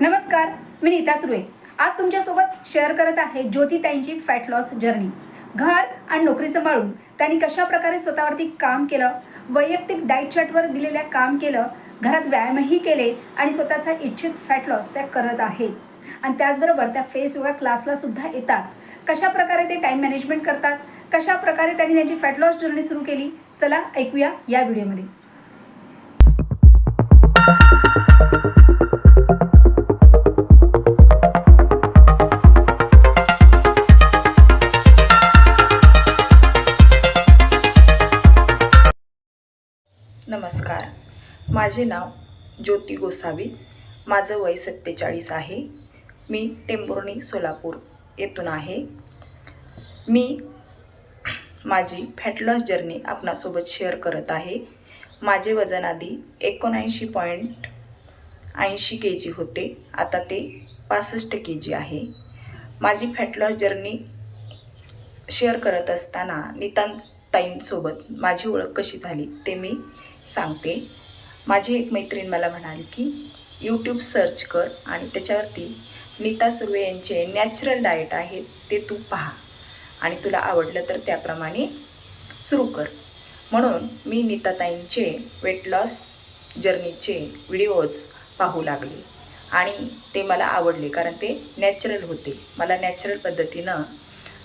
नमस्कार मी नीता सुर्वे. आज तुमच्यासोबत शेअर करत आहे ज्योतिताईंची फॅट लॉस जर्नी घर आणि नोकरी सांभाळून त्यांनी कशा प्रकारे स्वतःवरती काम केलं वैयक्तिक डाईट चार्टवर दिलेल्या काम केलं घरात व्यायामही केले आणि स्वतःचा इच्छित फॅट लॉस त्या करत आहेत. आणि त्याचबरोबर त्या फेस योगा क्लासला सुद्धा येतात. कशा प्रकारे ते टाईम मॅनेजमेंट करतात? कशा प्रकारे त्यांनी त्यांची फॅट लॉस जर्नी सुरू केली? चला ऐकूया या व्हिडिओमध्ये माझे नाव ज्योती गोसावी. माझं वय सत्तेचाळीस आहे. मी टेंभुर्णी सोलापूर येथून आहे. मी माझी फॅट लॉस जर्नी आपणासोबत शेअर करत आहे. माझे वजन आधी एकोणऐंशी पॉईंट ऐंशी के जी होते. आता ते पासष्ट के जी आहे. माझी फॅट लॉस जर्नी शेअर करत असताना नितांत ताईंसोबत माझी ओळख कशी झाली ते मी सांगते. माझी एक मैत्रीण मला म्हणाली की यूट्यूब सर्च कर आणि त्याच्यावरती नीता सुर्वे यांचे नॅचरल डाएट आहे ते तू पहा. आणि तुला आवडलं तर त्याप्रमाणे सुरू कर. म्हणून मी नीताताईंचे वेट लॉस जर्नीचे व्हिडिओज पाहू लागले. आणि ते मला आवडले कारण ते नॅचरल होते. मला नॅचरल पद्धतीनं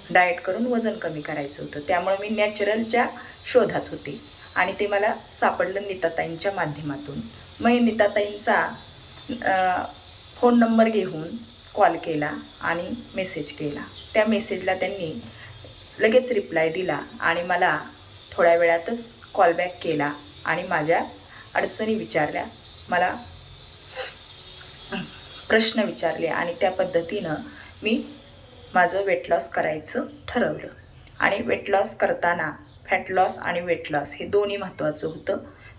डाएट करून वजन कमी करायचं होतं. त्यामुळे मी नॅचरलच्या शोधात होते. आणि ते मला सापडलं नीताताईंच्या माध्यमातून. मग नीताताईंचा फोन नंबर घेऊन कॉल केला आणि मेसेज केला. त्या मेसेजला त्यांनी लगेच रिप्लाय दिला आणि मला थोड्या वेळातच कॉल बॅक केला आणि माझ्या अडचणी विचारल्या. मला प्रश्न विचारले आणि त्या पद्धतीनं मी माझं वेट लॉस करायचं ठरवलं. आणि वेट लॉस करताना फॅट लॉस आणि वेट लॉस हे दोन्ही महत्त्वाचं होतं.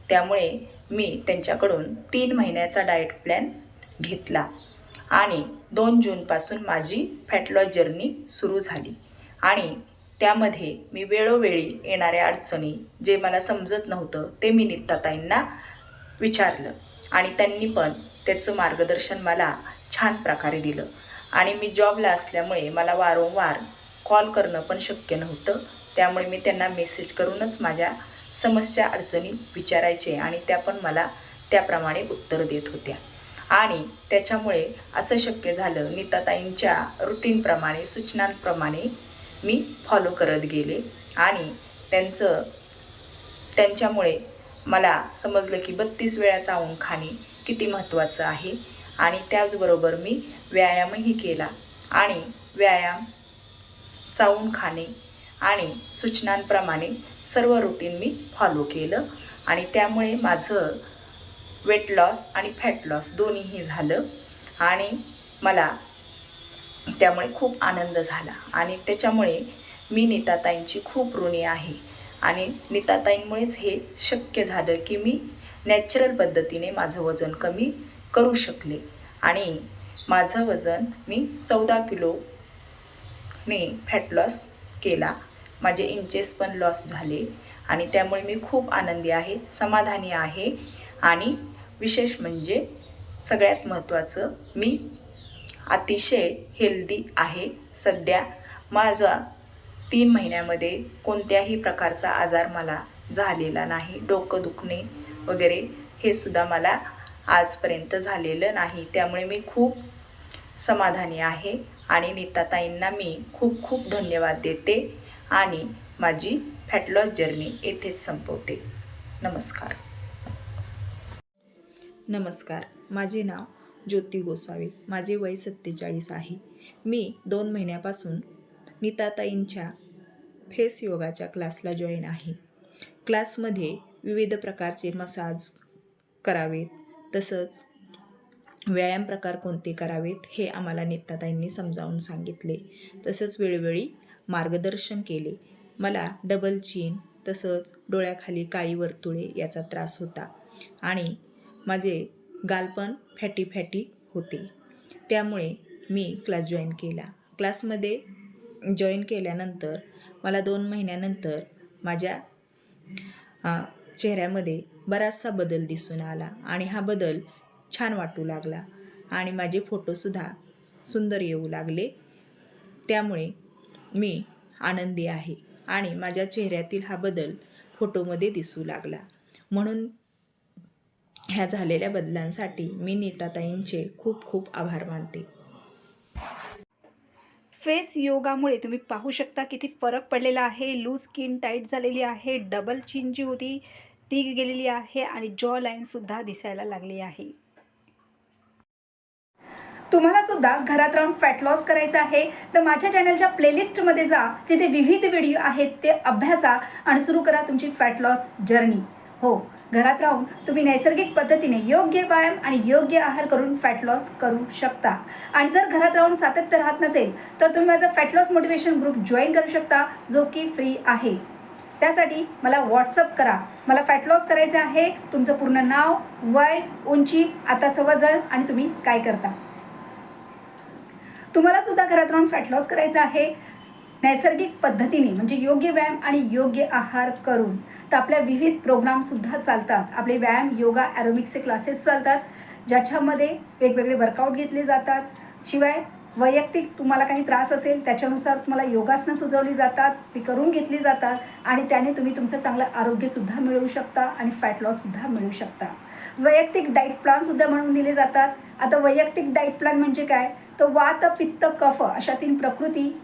त्यामुळे मी त्यांच्याकडून तीन महिन्याचा डाएट प्लॅन घेतला आणि दोन जूनपासून माझी फॅट लॉस जर्नी सुरू झाली. आणि त्यामध्ये मी वेळोवेळी येणाऱ्या अडचणी जे मला समजत नव्हतं ते मी नित्ताताईंना विचारलं आणि त्यांनी पण त्याचं मार्गदर्शन मला छान प्रकारे दिलं. आणि मी जॉबला असल्यामुळे मला वारंवार कॉल करणं पण शक्य नव्हतं. त्यामुळे मी त्यांना मेसेज करूनच माझ्या समस्या अडचणी विचारायचे आणि त्या पण मला त्याप्रमाणे उत्तर देत होत्या. आणि त्याच्यामुळे असं शक्य झालं नीताताईंच्या रुटीनप्रमाणे सूचनांप्रमाणे मी फॉलो करत गेले. आणि त्यांचं त्यांच्यामुळे मला समजलं की बत्तीस वेळा चावून खाणे किती महत्त्वाचं आहे. आणि त्याचबरोबर मी व्यायामही केला. आणि व्यायाम चावून खाणे आणि सूचनांप्रमाणे सर्व रुटीन मी फॉलो केलं. आणि त्यामुळे माझं वेट लॉस आणि फॅट लॉस दोन्हीही झालं. आणि मला त्यामुळे खूप आनंद झाला. आणि त्याच्यामुळे मी नीताताईंची खूप ऋणी आहे. आणि नीताताईंमुळेच हे शक्य झालं की मी नॅचरल पद्धतीने माझं वजन कमी करू शकले. आणि माझं वजन मी चौदा किलोने फॅट लॉस केला. माझे इंचेस पण लॉस झाले आणि त्यामुळे मी खूप आनंदी आहे समाधानी आहे आणि विशेष म्हणजे सगळ्यात महत्त्वाचं मी अतिशय हेल्दी आहे. सध्या माझा तीन महिन्यामध्ये कोणत्याही प्रकारचा आजार मला झालेला नाही. डोकं दुखणे वगैरे हे सुद्धा मला आजपर्यंत झालेलं नाही. त्यामुळे मी खूप समाधानी आहे आणि नीताताईंना मी खूप खूप धन्यवाद देते आणि माझी फॅटलॉस जर्नी येथेच संपवते. नमस्कार. नमस्कार. माझे नाव ज्योती गोसावी. माझे वय सत्तेचाळीस आहे. मी दोन महिन्यापासून नीताताईंच्या फेस योगाच्या क्लासला जॉईन आहे. क्लासमध्ये विविध प्रकारचे मसाज करावेत. तसंच व्यायाम प्रकार कोणते करावेत हे आम्हाला नेताताईंनी समजावून सांगितले. तसंच वेळोवेळी मार्गदर्शन केले. मला डबल चीन तसंच डोळ्याखाली काळी वर्तुळे याचा त्रास होता आणि माझे गालपण फॅटी फॅटी होते. त्यामुळे मी क्लास जॉईन केला. क्लासमध्ये जॉईन केल्यानंतर मला दोन महिन्यानंतर माझ्या चेहऱ्यामध्ये बराचसा बदल दिसून आला आणि हा बदल छान वाटू लागला आणि माझे फोटोसुद्धा सुंदर येऊ लागले. त्यामुळे मी आनंदी आहे आणि माझ्या चेहऱ्यातील हा बदल फोटोमध्ये दिसू लागला. म्हणून ह्या झालेल्या बदलांसाठी मी नीताताईंचे खूप खूप आभार मानते. फेस योगामुळे तुम्ही पाहू शकता किती फरक पडलेला आहे. लूज स्किन टाईट झालेली आहे डबल चिन जी होती ती गेलेली आहे आणि जॉ लाईन सुद्धा दिसायला लागली आहे. तुम्हाला सुद्धा घरात राहून फॅट लॉस करायचा आहे तर माझ्या चॅनलच्या प्लेलिस्टमध्ये जा तिथे विविध व्हिडिओ आहेत ते अभ्यासा आणि सुरू करा तुमची फॅट लॉस जर्नी हो घरात राहून तुम्ही नैसर्गिक पद्धतीने योग्य व्यायाम आणि योग्य आहार करून फॅट लॉस करू शकता. आणि जर घरात राहून सातत्य राहत नसेल तर तुम्ही माझा fat loss motivation group join करू शकता जो की फ्री आहे. त्यासाठी मला व्हॉट्सअप करा. मला फॅट लॉस करायचं आहे तुमचं पूर्ण नाव वय उंची आताचं वजन आणि तुम्ही काय करता. तुम्हाला सुद्धा घरात राहून फॅट लॉस करायचा आहे. नैसर्गिक पद्धतीने म्हणजे योग्य व्यायाम आणि योग्य आहार करून. तर आपल्या विविध प्रोग्रामसुद्धा चालतात. आपले व्यायाम योगा ॲरोमिक्सचे क्लासेस चालतात. ज्याच्यामध्ये वेगवेगळे वर्कआउट घेतले जातात. शिवाय वैयक्तिक तुम्हाला काही त्रास असेल त्याच्यानुसार तुम्हाला योगासनं सुचवली जातात ती करून घेतली जातात आणि त्याने तुम्ही तुमचं चांगलं आरोग्यसुद्धा मिळवू शकता आणि फॅट लॉससुद्धा मिळवू शकता. वैयक्तिक डाईट प्लॅनसुद्धा म्हणून दिले जातात. आता वैयक्तिक डाईट प्लॅन म्हणजे काय? तर वात पित्त कफ अशा तीन प्रकृती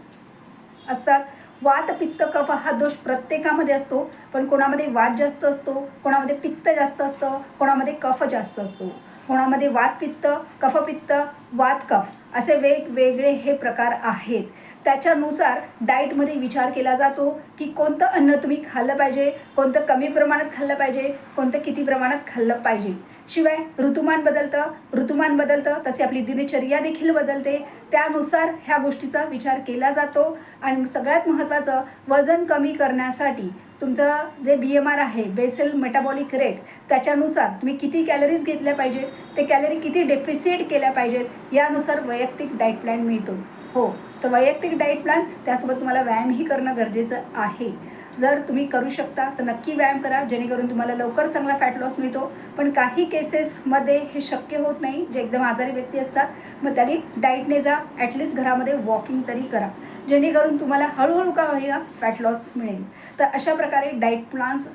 असतात. वात पित्त कफ हा दोष प्रत्येकामध्ये असतो. पण कोणामध्ये वात जास्त असतो कोणामध्ये पित्त जास्त असतं कोणामध्ये कफ जास्त असतो. कोणामध्ये वात पित्त कफपित्त वात कफ असे वेगवेगळे हे प्रकार आहेत. त्याच्यानुसार डाएटमध्ये विचार केला जातो की कोणतं अन्न तुम्ही खाल्लं पाहिजे कोणतं कमी प्रमाणात खाल्लं पाहिजे कोणतं किती प्रमाणात खाल्लं पाहिजे. शिवाय ऋतुमान बदलतं ऋतुमान बदलतं तसे आपली दिनचर्या देखील बदलते. त्यानुसार ह्या गोष्टीचा विचार केला जातो. आणि सगळ्यात महत्त्वाचं वजन कमी करण्यासाठी तुमचं जे बी एम आर आहे बेसल मेटाबॉलिक रेट त्याच्यानुसार तुम्ही किती कॅलरीज घेतल्या पाहिजेत ते कॅलरी किती डेफिसिट केल्या पाहिजेत यानुसार वैयक्तिक डाईट प्लॅन मिळतो. हो तर वैयक्तिक डाईट प्लॅन त्यासोबत तुम्हाला व्यायामही करणं गरजेचं आहे. जर तुम्ही करू शकता तर नक्की व्यायाम करा जेणेकरून तुम्हाला लवकर चांगला फॅट लॉस मिळतो. पण काही केसेसमध्ये हे शक्य होत नाही जे एकदम आजारी व्यक्ती असतात मग त्यांनी डाईटने जा ॲटलिस्ट घरामध्ये वॉकिंग तरी करा. जेणेकरून तुम्हाला हळूहळू का होईना फॅट लॉस मिळेल. तर अशा प्रकारे डाईट प्लान्स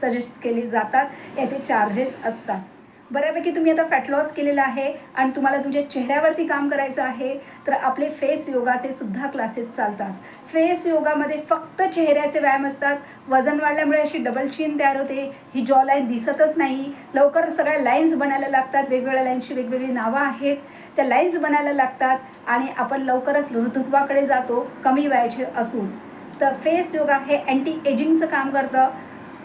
सजेस्ट केले जातात याचे चार्जेस असतात. बऱ्यापैकी तुम्ही आता फॅट लॉस केलेला आहे आणि तुम्हाला तुमच्या चेहऱ्यावरती काम करायचं आहे तर आपले फेस योगाचे सुद्धा क्लासेस चालतात. फेस योगामध्ये फक्त चेहऱ्याचे व्यायाम असतात. वजन वाढल्यामुळे अशी डबल चीन तयार होते. ही जॉ लाईन दिसतच नाही. लवकर सगळ्या लाईन्स बनायला लागतात. वेगवेगळ्या लाईन्सची वेगवेगळी नावं आहेत. त्या लाईन्स बनायला लागतात आणि आपण लवकरच ऋतुत्वाकडे जातो. कमी वयाचे असून. तर फेस योगा हे अँटी एजिंगचं काम करतं.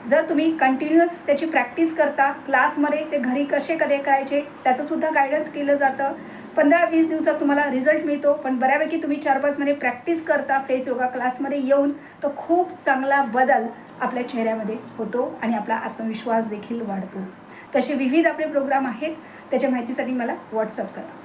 जर तुम्ही कंटिन्युअस त्याची प्रॅक्टिस करता क्लासमध्ये ते घरी कसे कधी करायचे त्याचंसुद्धा गायडन्स केलं जातं. पंधरा वीस दिवसात तुम्हाला रिझल्ट मिळतो पण बऱ्यापैकी तुम्ही चार पाच महिने प्रॅक्टिस करता फेस योगा क्लासमध्ये येऊन तर खूप चांगला बदल आपल्या चेहऱ्यामध्ये होतो आणि आपला आत्मविश्वास देखील वाढतो. तसे विविध आपले प्रोग्राम आहेत त्याच्या माहितीसाठी मला व्हॉट्सअप करा.